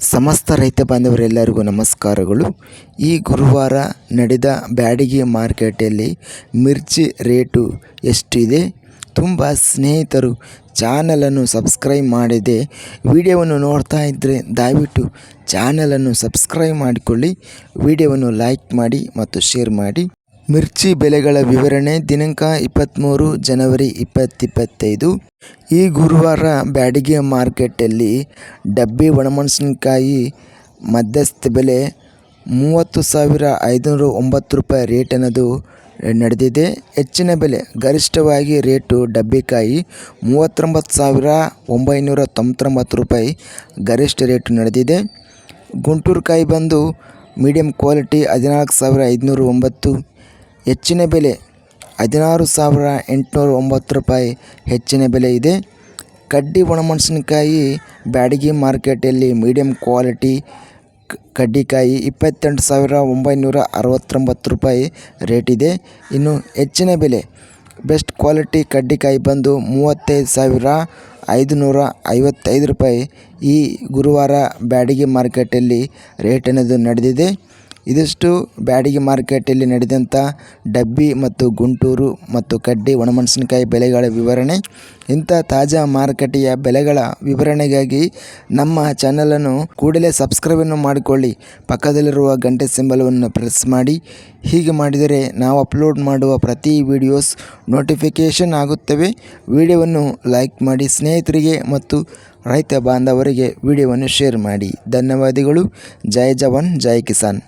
ಸಮಸ್ತ ರೈತ ಬಾಂಧವರೆಲ್ಲರಿಗೂ ನಮಸ್ಕಾರಗಳು. ಈ ಗುರುವಾರ ನಡೆದ ಬ್ಯಾಡಗಿ ಮಾರ್ಕೆಟಲ್ಲಿ ಮಿರ್ಚಿ ರೇಟು ಎಷ್ಟಿದೆ? ತುಂಬ ಸ್ನೇಹಿತರು ಚಾನಲನ್ನು ಸಬ್ಸ್ಕ್ರೈಬ್ ಮಾಡಿದೆ ವಿಡಿಯೋವನ್ನು ನೋಡ್ತಾ ಇದ್ದರೆ ದಯವಿಟ್ಟು ಚಾನಲನ್ನು ಸಬ್ಸ್ಕ್ರೈಬ್ ಮಾಡಿಕೊಳ್ಳಿ. ವಿಡಿಯೋವನ್ನು ಲೈಕ್ ಮಾಡಿ ಮತ್ತು ಶೇರ್ ಮಾಡಿ. ಮಿರ್ಚಿ ಬೆಲೆಗಳ ವಿವರಣೆ ದಿನಾಂಕ ಇಪ್ಪತ್ತ್ಮೂರು ಜನವರಿ ಇಪ್ಪತ್ತಿಪ್ಪತ್ತೈದು. ಈ ಗುರುವಾರ ಬ್ಯಾಡಗಿ ಮಾರ್ಕೆಟಲ್ಲಿ ಡಬ್ಬಿ ಒಣಮೆಣಸಿನಕಾಯಿ ಮಧ್ಯಸ್ಥ ಬೆಲೆ ಮೂವತ್ತು ಸಾವಿರ ಐದುನೂರ ಒಂಬತ್ತು ರೂಪಾಯಿ ರೇಟ್ ಅನ್ನೋದು ನಡೆದಿದೆ. ಹೆಚ್ಚಿನ ಬೆಲೆ, ಗರಿಷ್ಠವಾಗಿ ರೇಟು ಡಬ್ಬಿಕಾಯಿ ಮೂವತ್ತೊಂಬತ್ತು ಸಾವಿರ ಒಂಬೈನೂರ ತೊಂಬತ್ತೊಂಬತ್ತು ರೂಪಾಯಿ ಗರಿಷ್ಠ ರೇಟು ನಡೆದಿದೆ. ಗುಂಟೂರು ಕಾಯಿ ಬಂದು ಮೀಡಿಯಂ ಕ್ವಾಲಿಟಿ ಹದಿನಾಲ್ಕು ಸಾವಿರ ಐದುನೂರ ಒಂಬತ್ತು ಹೆಚ್ಚಿನ ಬೆಲೆ ಹದಿನಾರು ಸಾವಿರ ಎಂಟುನೂರ ಒಂಬತ್ತು ರೂಪಾಯಿ ಹೆಚ್ಚಿನ ಬೆಲೆ ಇದೆ. ಕಡ್ಡಿ ಒಣಮೆಣಸಿನಕಾಯಿ ಬ್ಯಾಡಗಿ ಮಾರ್ಕೆಟಲ್ಲಿ ಮೀಡಿಯಮ್ ಕ್ವಾಲಿಟಿ ಕಡ್ಡಿಕಾಯಿ ಇಪ್ಪತ್ತೆಂಟು ಸಾವಿರ ಒಂಬೈನೂರ ಅರವತ್ತೊಂಬತ್ತು ರೂಪಾಯಿ ರೇಟ್ ಇದೆ. ಇನ್ನು ಹೆಚ್ಚಿನ ಬೆಲೆ ಬೆಸ್ಟ್ ಕ್ವಾಲಿಟಿ ಕಡ್ಡಿಕಾಯಿ ಬಂದು ಮೂವತ್ತೈದು ಸಾವಿರ ಐದುನೂರ ಐವತ್ತೈದು ರೂಪಾಯಿ ಈ ಗುರುವಾರ ಬ್ಯಾಡಗಿ ಮಾರ್ಕೆಟಲ್ಲಿ ರೇಟ್ ಅನ್ನೋದು ನಡೆದಿದೆ. ಇದಿಷ್ಟು ಬ್ಯಾಡಗಿ ಮಾರ್ಕೆಟಲ್ಲಿ ನಡೆದಂಥ ಡಬ್ಬಿ ಮತ್ತು ಗುಂಟೂರು ಮತ್ತು ಕಡ್ಡಿ ಒಣಮೆಣಸಿನಕಾಯಿ ಬೆಲೆಗಳ ವಿವರಣೆ, ಇಂಥ ತಾಜಾ ಮಾರುಕಟ್ಟೆಯ ಬೆಲೆಗಳ ವಿವರಣೆಗಾಗಿ ನಮ್ಮ ಚಾನಲನ್ನು ಕೂಡಲೇ ಸಬ್ಸ್ಕ್ರೈಬನ್ನು ಮಾಡಿಕೊಳ್ಳಿ. ಪಕ್ಕದಲ್ಲಿರುವ ಗಂಟೆ ಸಿಂಬಲವನ್ನು ಪ್ರೆಸ್ ಮಾಡಿ. ಹೀಗೆ ಮಾಡಿದರೆ ನಾವು ಅಪ್ಲೋಡ್ ಮಾಡುವ ಪ್ರತಿ ವಿಡಿಯೋಸ್ ನೋಟಿಫಿಕೇಷನ್ ಆಗುತ್ತವೆ. ವಿಡಿಯೋವನ್ನು ಲೈಕ್ ಮಾಡಿ ಸ್ನೇಹಿತರಿಗೆ ಮತ್ತು ರೈತ ಬಾಂಧವರಿಗೆ ವಿಡಿಯೋವನ್ನು ಶೇರ್ ಮಾಡಿ. ಧನ್ಯವಾದಗಳು. ಜೈ ಜವಾನ್, ಜೈ ಕಿಸಾನ್.